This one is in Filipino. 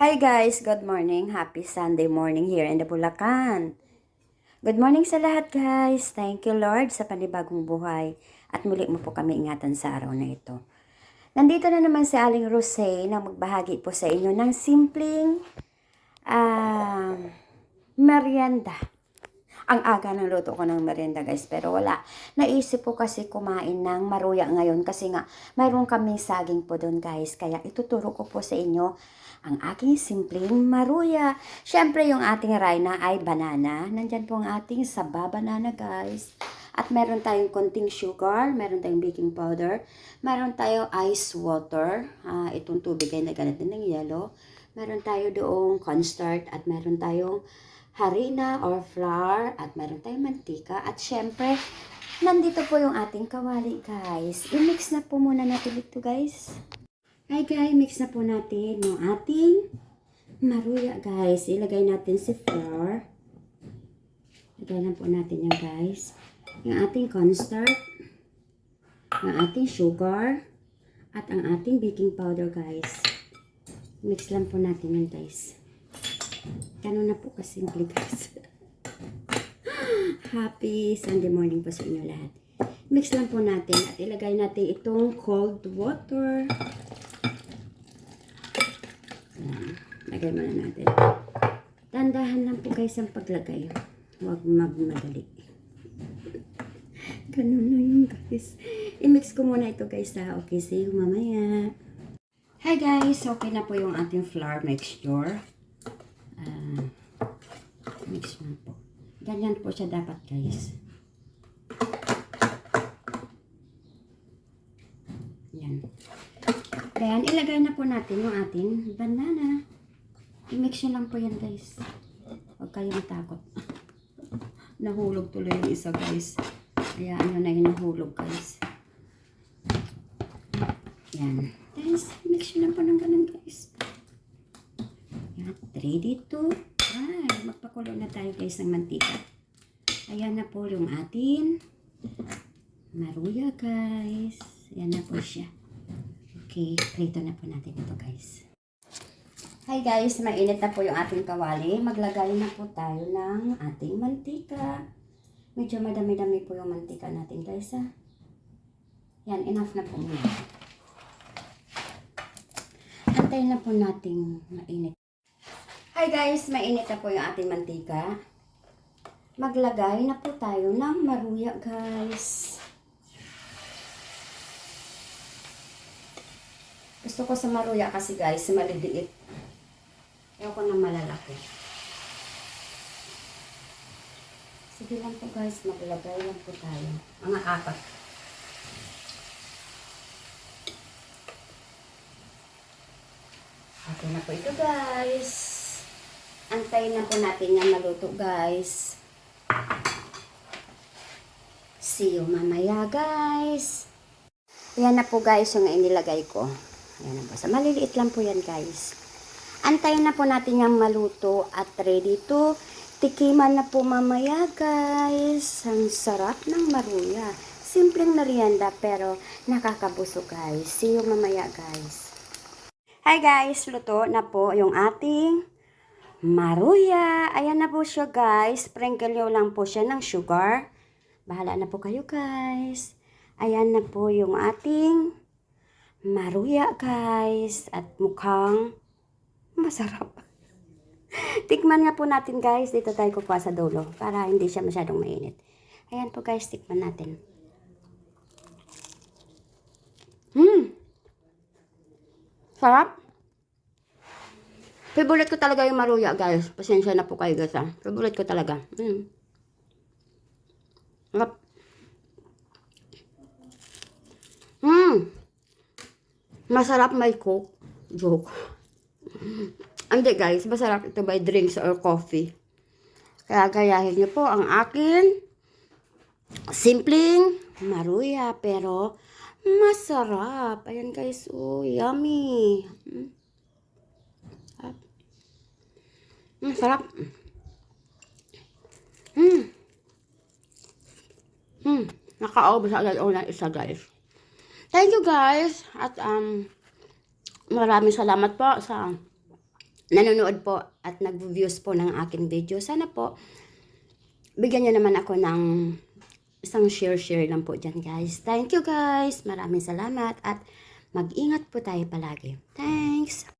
Hi guys, good morning. Happy Sunday morning here in the Bulacan. Good morning sa lahat guys. Thank you Lord sa panibagong buhay at muli mo po kami ingatan sa araw na ito. Nandito na naman si Aling Rose na magbahagi po sa inyo ng simpleng ah, merienda. Ang aga ng luto ko ng merienda guys, pero wala. Naisip ko kasi kumain ng maruya ngayon kasi nga mayroon kaming saging po doon guys. Kaya ituturo ko po sa inyo ang aking simpleng maruya. Siyempre yung ating raina ay banana. Nandyan po ang ating saba banana guys. At meron tayong konting sugar, meron tayong baking powder, meron tayong ice water, ah, itong tubig ay naganap din ng yellow. Meron tayo doong cornstarch at meron tayong harina or flour at meron tayong mantika at syempre nandito po yung ating kawali guys. I-mix na po muna natin ito guys. Hi guys, mix na po natin yung ating maruya guys. Ilagay natin si flour. Ilagay na po natin yan guys. Yung ating cornstarch, yung ating sugar, at ang ating baking powder guys. Mix lang po natin yan guys. Ganun na po kasimple guys. Happy Sunday morning po sa inyo lahat. Mix lang po natin at ilagay natin itong cold water. Ayan. Lagay muna natin. Tandahan lang po guys ang paglagay. Huwag magmadali. Ganun na yun guys. I-mix ko muna ito guys ha. Okay, see you mamaya. Hi guys, okay na po yung ating flour mixture. Mix mo po. Ganyan po siya dapat guys. Yan. Then, ilagay na po natin yung ating banana. I-mix nyo lang po yan guys. Huwag kayong matakot. nahulog tuloy yung isa guys. Hayaan nyo na yung nahulog guys. Yan. Guys, mix nyo lang po ng ganun guys. Yan. Ready to fry. Magpakulo na tayo guys ng mantika. Ayan na po yung atin. Maruya guys. Ayan na po siya. Okay, prito na po natin ito guys. Hi guys, mainit na po yung ating kawali. Maglagay na po tayo ng ating mantika. Medyo madami-dami po yung mantika natin guys ha. Yan, enough na po muna. Antayin na po nating mainit. Hi guys, mainit na po yung ating mantika. Maglagay na po tayo ng maruya guys. Gusto ko sa maruya kasi guys, maliliit. Ayoko na malalaki. Sige lang po guys, maglagay lang po tayo. Mga apat. Okay na po ito guys. Antayin na po natin yan maluto guys. See you mamaya guys. Yan na po guys yung inilagay ko. Yan na po. Sa maliliit lang po yan guys. Antayin na po natin yung maluto at ready to tikiman na po mamaya guys. Ang sarap ng maruya. Simpleng merienda pero nakakabusog guys. See you mamaya guys. Hi guys, luto na po yung ating maruya. Ayan na po siya guys. Sprinkle nyo lang po siya ng sugar. Bahala na po kayo guys. Ayan na po yung ating maruya guys. At mukhang masarap. tikman nga po natin guys. Dito tayo kukuha sa dulo para hindi siya masyadong mainit. Ayan po guys, tikman natin. Hmm. Sarap. Favorite ko talaga yung maruya guys. Pasensya na po kayo guys ha. Favorite ko talaga. Hmm. Sarap. Hmm. Masarap may coke. Joke. Hindi guys, masarap ito by drinks or coffee. Kaya gayahin niyo po ang akin simpleng maruya pero masarap. Ayan guys, oh, yummy. Mm. Sarap. Mm, sarap. Mm. Mm. Nakaubos agad ako ng isa guys. Thank you guys. At um, maraming salamat po sa nanonood po at nag-views po ng aking video. Sana po, bigyan nyo naman ako ng isang share-share lang po dyan guys. Thank you guys. Maraming salamat at mag-ingat po tayo palagi. Thanks.